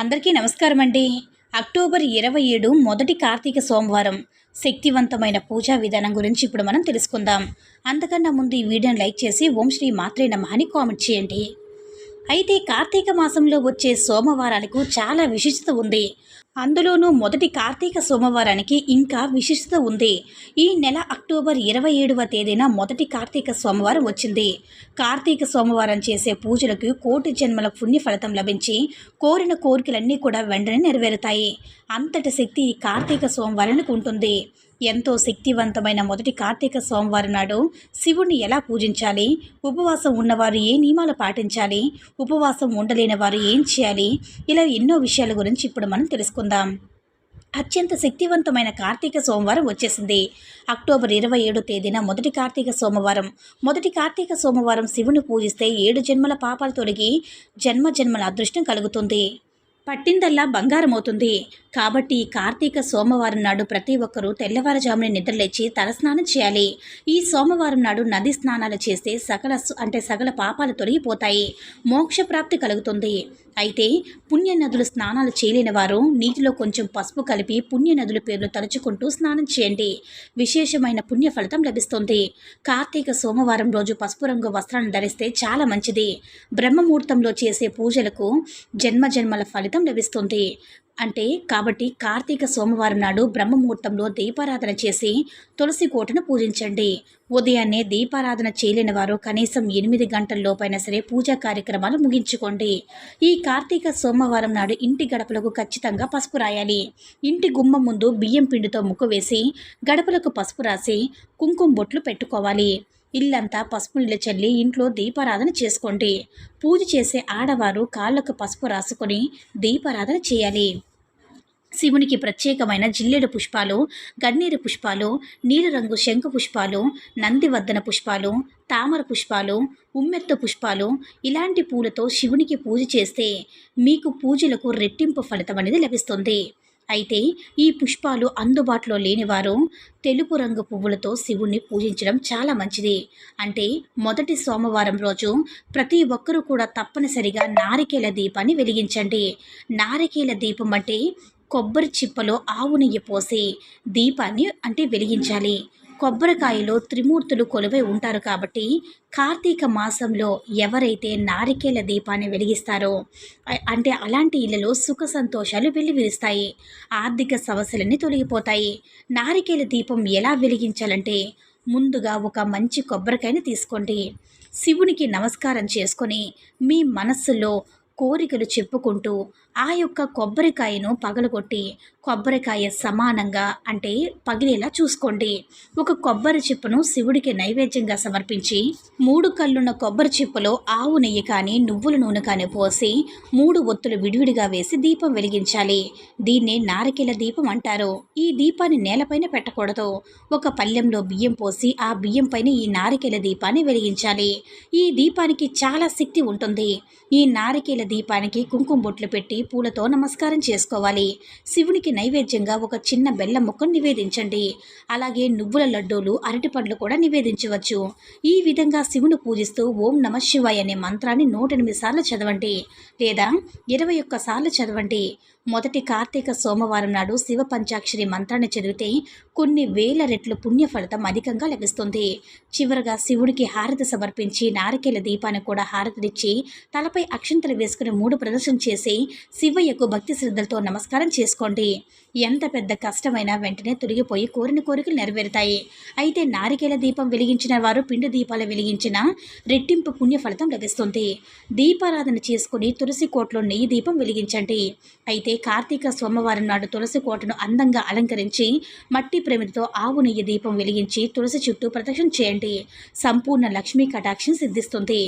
అందరికీ నమస్కారం అండి అక్టోబర్ ఇరవై ఏడు మొదటి కార్తీక సోమవారం. శక్తివంతమైన పూజా విధానం గురించి ఇప్పుడు మనం తెలుసుకుందాం. అంతకన్నా ముందు ఈ వీడియోని లైక్ చేసి ఓం శ్రీ మాత్రే నమః అని కామెంట్ చేయండి. అయితే కార్తీక మాసంలో వచ్చే సోమవారాలకు చాలా విశిష్టత ఉంది. అందులోనూ మొదటి కార్తీక సోమవారానికి ఇంకా విశిష్టత ఉంది. ఈ నెల అక్టోబర్ ఇరవై ఏడవ తేదీన మొదటి కార్తీక సోమవారం వచ్చింది. కార్తీక సోమవారం చేసే పూజలకు కోటి జన్మల పుణ్య ఫలితం లభించి కోరిన కోరికలన్నీ కూడా వెంటనే నెరవేరుతాయి. అంతటి శక్తి ఈ కార్తీక సోమవారానికి ఉంటుంది. ఎంతో శక్తివంతమైన మొదటి కార్తీక సోమవారం నాడు శివుణ్ణి ఎలా పూజించాలి? ఉపవాసం ఉన్నవారు ఏ నియమాలు పాటించాలి? ఉపవాసం ఉండలేని వారు ఏం చేయాలి? ఇలా ఎన్నో విషయాల గురించి ఇప్పుడు మనం తెలుసుకుందాం. అత్యంత శక్తివంతమైన కార్తీక సోమవారం వచ్చేసింది. అక్టోబర్ ఇరవై ఏడో తేదీన మొదటి కార్తీక సోమవారం. మొదటి కార్తీక సోమవారం శివుని పూజిస్తే ఏడు జన్మల పాపాలు తొలగి జన్మ జన్మల అదృష్టం కలుగుతుంది. పట్టిందల్లా బంగారం అవుతుంది కాబట్టి కార్తీక సోమవారం నాడు ప్రతి ఒక్కరూ తెల్లవారుజామున నిద్రలేచి తలస్నానం చేయాలి. ఈ సోమవారం నాడు నది స్నానాలు చేస్తే సకల అంటే సకల పాపాలు తొలగిపోతాయి. మోక్ష ప్రాప్తి కలుగుతుంది. అయితే పుణ్య నదులు స్నానాలు చేయలేని వారు నీటిలో కొంచెం పసుపు కలిపి పుణ్య నదుల పేర్లు తలుచుకుంటూ స్నానం చేయండి. విశేషమైన పుణ్య ఫలితం లభిస్తుంది. కార్తీక సోమవారం రోజు పసుపు రంగు వస్త్రాన్ని ధరిస్తే చాలా మంచిది. బ్రహ్మముహూర్తంలో చేసే పూజలకు జన్మ జన్మల ఫలితం లభిస్తుంది. అంటే కాబట్టి కార్తీక సోమవారం నాడు బ్రహ్మముహూర్తంలో దీపారాధన చేసి తులసి కోటను పూజించండి. ఉదయాన్నే దీపారాధన చేయలేని వారు కనీసం ఎనిమిది గంటల్లోపైనా సరే పూజా కార్యక్రమాలు ముగించుకోండి. ఈ కార్తీక సోమవారం నాడు ఇంటి గడపలకు ఖచ్చితంగా పసుపు రాయాలి. ఇంటి గుమ్మం ముందు బియ్యం పిండితో ముక్కు వేసి గడపలకు పసుపు రాసి కుంకుమ బొట్లు పెట్టుకోవాలి. ఇల్లంతా పసుపు నీళ్ళు చల్లి ఇంట్లో దీపారాధన చేసుకోండి. పూజ చేసే ఆడవారు కాళ్ళకు పసుపు రాసుకొని దీపారాధన చేయాలి. శివునికి ప్రత్యేకమైన జిల్లెడు పుష్పాలు గన్నేరు పుష్పాలు నీలిరంగు శంకు పుష్పాలు నందివర్ధన పుష్పాలు తామర పుష్పాలు ఉమ్మెత్త పుష్పాలు ఇలాంటి పూలతో శివునికి పూజ చేస్తే మీకు పూజలకు రెట్టింపు ఫలితం అనేది లభిస్తుంది. అయితే ఈ పుష్పాలు అందుబాటులో లేనివారు తెలుపు రంగు పువ్వులతో శివుణ్ణి పూజించడం చాలా మంచిది. అంటే మొదటి సోమవారం రోజు ప్రతి ఒక్కరూ కూడా తప్పనిసరిగా నారికేల దీపాన్ని వెలిగించండి. నారికేల దీపం అంటే కొబ్బరి చిప్పలో ఆవు నెయ్యి పోసి దీపాన్ని అంటే వెలిగించాలి. కొబ్బరికాయలో త్రిమూర్తులు కొలువై ఉంటారు కాబట్టి కార్తీక మాసంలో ఎవరైతే నారికేల దీపాన్ని వెలిగిస్తారో అంటే అలాంటి ఇళ్ళలో సుఖ సంతోషాలు వెల్లివిరుస్తాయి. ఆర్థిక సమస్యలన్నీ తొలగిపోతాయి. నారికేల దీపం ఎలా వెలిగించాలంటే ముందుగా ఒక మంచి కొబ్బరికాయని తీసుకోండి. శివునికి నమస్కారం చేసుకొని మీ మనస్సులో కోరికలు చెప్పుకుంటూ ఆ యొక్క కొబ్బరికాయను పగలగొట్టి కొబ్బరికాయ సమానంగా అంటే పగిలేలా చూసుకోండి. ఒక కొబ్బరి చిప్పను శివుడికి నైవేద్యంగా సమర్పించి మూడు కళ్ళున్న కొబ్బరి చిప్పలో ఆవు నెయ్యి కానీ నువ్వుల నూనె కానీ పోసి మూడు ఒత్తులు విడివిడిగా వేసి దీపం వెలిగించాలి. దీన్నే నారికేల దీపం అంటారు. ఈ దీపాన్ని నేలపైన పెట్టకూడదు. ఒక పళ్ళెంలో బియ్యం పోసి ఆ బియ్యం పైన ఈ నారికేల దీపాన్ని వెలిగించాలి. ఈ దీపానికి చాలా శక్తి ఉంటుంది. ఈ నారికేల దీపానికి కుంకుమ బొట్లు పెట్టి పూలతో నమస్కారం చేసుకోవాలి. శివునికి నైవేద్యంగా ఒక చిన్న బెల్లం ముక్కను నివేదించండి. అలాగే నువ్వుల లడ్డూలు అరటిపండ్లు కూడా నివేదించవచ్చు. ఈ విధంగా శివుని పూజిస్తూ ఓం నమ శివాయ అనే మంత్రాన్ని నూట ఎనిమిది సార్లు చదవండి. లేదా ఇరవై ఒక్క సార్లు చదవండి. మొదటి కార్తీక సోమవారం నాడు శివ పంచాక్షరి మంత్రాన్ని చదివితే కొన్ని వేల రెట్లు పుణ్య ఫలితం అధికంగా లభిస్తుంది. చివరగా శివుడికి హారతి సమర్పించి నారికేల దీపాన్ని కూడా హారతినిచ్చి తలపై అక్షంతలు చేసుకుని మూడు ప్రదర్శన చేసి శివయ్యకు భక్తి శ్రద్ధలతో నమస్కారం చేసుకోండి. ఎంత పెద్ద కష్టమైనా వెంటనే తొలగిపోయి కోరిన కోరికలు నెరవేరుతాయి. అయితే నారికేల దీపం వెలిగించిన వారు పిండి దీపాలు వెలిగించిన రెట్టింపు పుణ్య ఫలితం లభిస్తుంది. దీపారాధన చేసుకుని తులసి కోటలో నెయ్యి దీపం వెలిగించండి. అయితే కార్తీక సోమవారం నాడు తులసి కోటను అందంగా అలంకరించి మట్టి ప్రమిదితో ఆవు నెయ్యి దీపం వెలిగించి తులసి చుట్టూ ప్రదక్షిణ చేయండి. సంపూర్ణ లక్ష్మీ కటాక్షం సిద్ధిస్తుంది.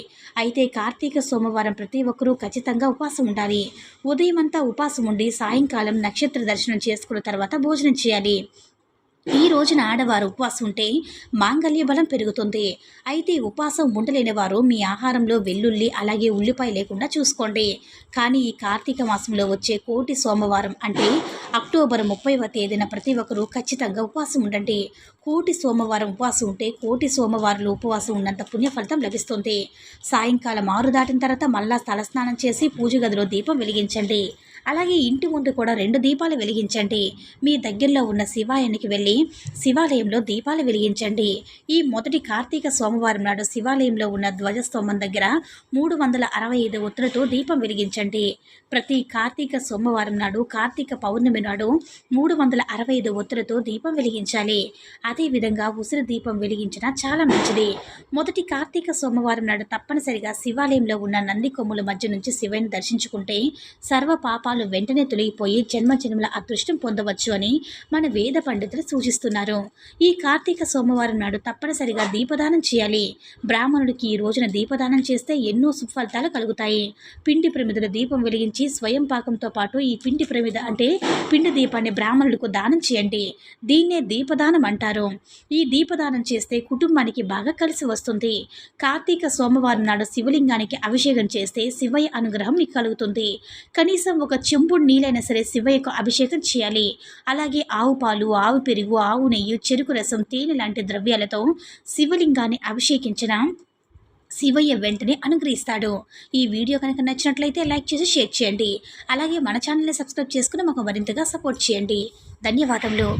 అయితే కార్తీక సోమవారం ప్రతి ఒక్కరూ ఖచ్చితంగా ఉపవాసం ఉండాలి. ఉదయం అంతా ఉపవాసం ఉండి సాయంకాలం నక్షత్ర దర్శనం చేసుకున్న తర్వాత భోజనం చేయాలి. ఈ రోజున ఆడవారు ఉపవాసం ఉంటే మాంగళ్య బలం పెరుగుతుంది. అయితే ఉపవాసం ఉండలేని వారు మీ ఆహారంలో వెల్లుల్లి అలాగే ఉల్లిపాయ లేకుండా చూసుకోండి. కానీ ఈ కార్తీక మాసంలో వచ్చే కోటి సోమవారం అంటే అక్టోబర్ ముప్పైవ తేదీన ప్రతి ఒక్కరూ ఖచ్చితంగా ఉపవాసం ఉండండి. కోటి సోమవారం ఉపవాసం ఉంటే కోటి సోమవారాలు ఉపవాసం ఉన్నంత పుణ్య ఫలితం లభిస్తుంది. సాయంకాలం ఆరు దాటిన తర్వాత మళ్ళా తలస్నానం చేసి పూజ గదిలో దీపం వెలిగించండి. అలాగే ఇంటి ముందు కూడా రెండు దీపాలు వెలిగించండి. మీ దగ్గరలో ఉన్న శివాలయానికి వెళ్ళి శివాలయంలో దీపాలు వెలిగించండి. ఈ మొదటి కార్తీక సోమవారం నాడు శివాలయంలో ఉన్న ధ్వజస్తంభం దగ్గర మూడు వందల అరవై ఐదు ఒత్తులతో దీపం వెలిగించండి. ప్రతి కార్తీక సోమవారం నాడు కార్తీక పౌర్ణమి నాడు మూడు వందల అరవై ఐదు ఒత్తులతో దీపం వెలిగించాలి. అదేవిధంగా ఉసిరి దీపం వెలిగించిన చాలా మంచిది. మొదటి కార్తీక సోమవారం నాడు తప్పనిసరిగా శివాలయంలో ఉన్న నంది కొమ్ముల మధ్య నుంచి శివని దర్శించుకుంటే సర్వ పాపాలు వెంటనే తొలగిపోయి జన్మ జన్మల అదృష్టం పొందవచ్చు అని మన వేద పండితులు సూచిస్తున్నారు. ఈ కార్తీక సోమవారం నాడు తప్పనిసరిగా దీపదానం చేయాలి. బ్రాహ్మణుడికి ఈ రోజున దీపదానం చేస్తే ఎన్నో సుఫలితాలు కలుగుతాయి. పిండి ప్రమిదల దీపం వెలిగించి స్వయం పాకంతో పాటు ఈ పిండి ప్రమిద అంటే పిండి దీపాన్ని బ్రాహ్మణులకు దానం చేయండి. దీన్నే దీపదానం అంటారు. ఈ దీపదానం చేస్తే కుటుంబానికి బాగా కలిసి వస్తుంది. కార్తీక సోమవారం నాడు శివలింగానికి అభిషేకం చేస్తే శివయ్య అనుగ్రహం మీకు కలుగుతుంది. కనీసం ఒక చెంబుడు నీళ్ళైనా సరే శివయ్యకు అభిషేకం చేయాలి. అలాగే ఆవు పాలు ఆవు పెరుగు ఆవు నెయ్యి చెరుకు రసం తేనె లాంటి ద్రవ్యాలతో శివలింగాన్ని అభిషేకించిన శివయ్య వెంటనే అనుగ్రహిస్తాడు. ఈ వీడియో కనుక నచ్చినట్లయితే లైక్ చేసి షేర్ చేయండి. అలాగే మన ఛానల్ని సబ్స్క్రైబ్ చేసుకుని మాకు మరింతగా సపోర్ట్ చేయండి. ధన్యవాదములు.